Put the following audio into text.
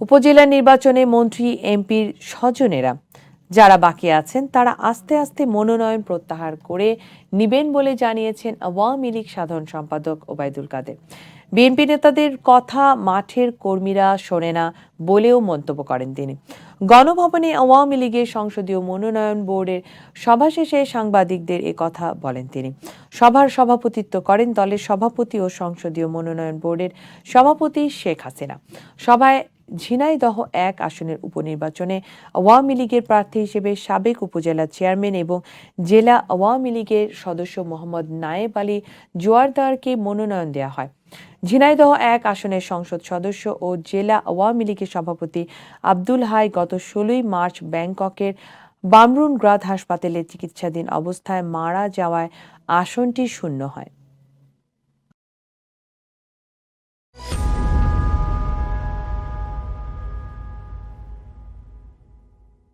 উপজেলা নির্বাচনে মন্ত্রী, এমপির স্বজনেরা যারা বাকি আছেন, তারা আস্তে আস্তে মনোনয়ন প্রত্যাহার করে নিবেন বলে জানিয়েছেন আওয়ামী লীগ সাধারণ সম্পাদক ওবায়দুল কাদের। বিএনপি নেতাদের কথা মাঠের কর্মীরা শোনে না বলেও মন্তব্য করেন তিনি। গণভবনে আওয়ামী লীগের সংসদীয় মনোনয়ন বোর্ডের সভা শেষে সাংবাদিকদের এ কথা বলেন তিনি। সভার সভাপতিত্ব করেন দলের সভাপতি ও সংসদীয় মনোনয়ন বোর্ডের সভাপতি শেখ হাসিনা। সভায় ঝিনাইদহ এক আসনের উপনির্বাচনে আওয়ামী লীগের প্রার্থী হিসেবে সাবেক উপজেলা চেয়ারম্যান এবং জেলা আওয়ামী লীগের সদস্য মোহাম্মদ নায়েব আলী জোয়ারদারকে মনোনয়ন দেওয়া হয়। ঝিনাইদহ এক আসনের সংসদ সদস্য ও জেলা আওয়ামী লীগের সভাপতি আব্দুল হাই গত ষোলোই মার্চ ব্যাংককের বামরুন গ্রাদ হাসপাতালে চিকিৎসাধীন অবস্থায় মারা যাওয়ায় আসনটি শূন্য হয়।